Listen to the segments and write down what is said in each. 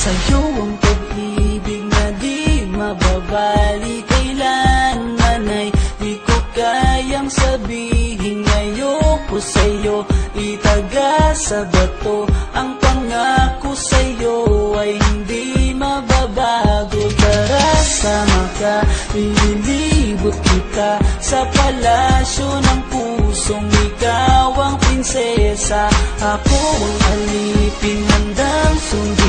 Sa'yo ang pag-ibig na di mababali. Kailanman ay di ko kayang sabihin Ngayoko sa'yo. Itaga sa bato Ang pangako sa'yo ay hindi mababago. Tara sama ka, ililibot kita Sa palasyo ng pusong ikaw ang prinsesa. Ako ang alipin handang sundin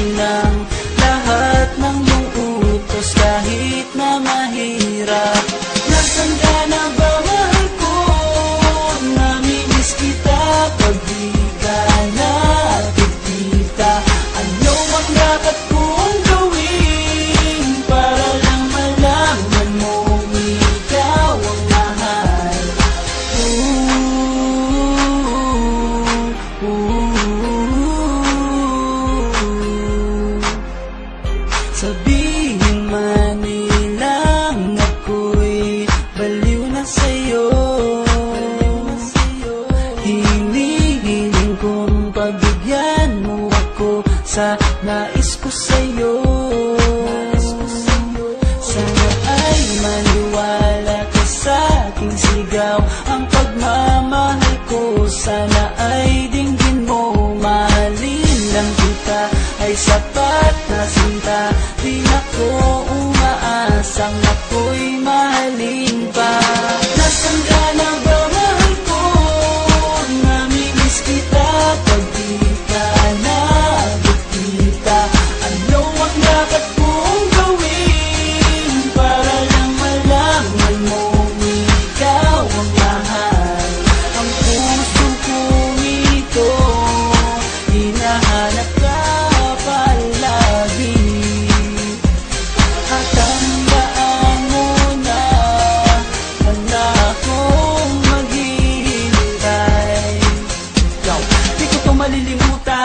Sabihin man nilang ako'y baliw na sa'yo. Hinihiling kong pabigyan mo ako sa nais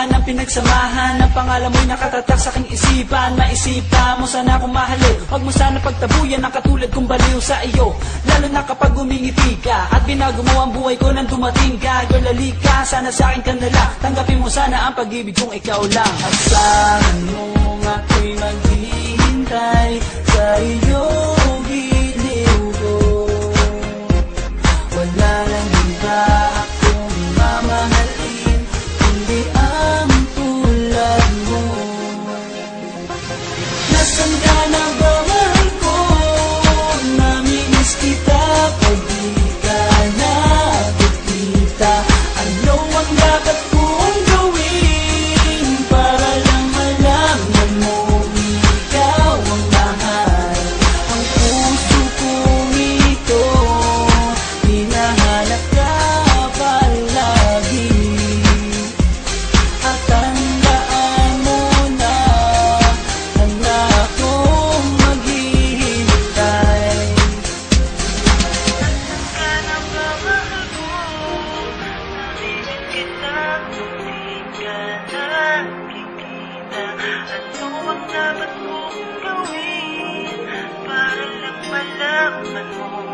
malilimutan Ang pinagsamahan. Ang pangalan mo'y nakatatak sa aking isipan. Maisipan mo sana akong mahalin Huwag mo sana pagtabuyan Ang katulad kong baliw sa iyo. Lalo na kapag umingiti ka At binago ang buhay ko nang dumating ka. Girl, halika, sana sa akin ka na lang Tanggapin mo sana ang pag-ibig kong ikaw lang. Asahan mo ako'y maghihintay Sa iyong Ang dapat kong gawin? Para lang malaman mo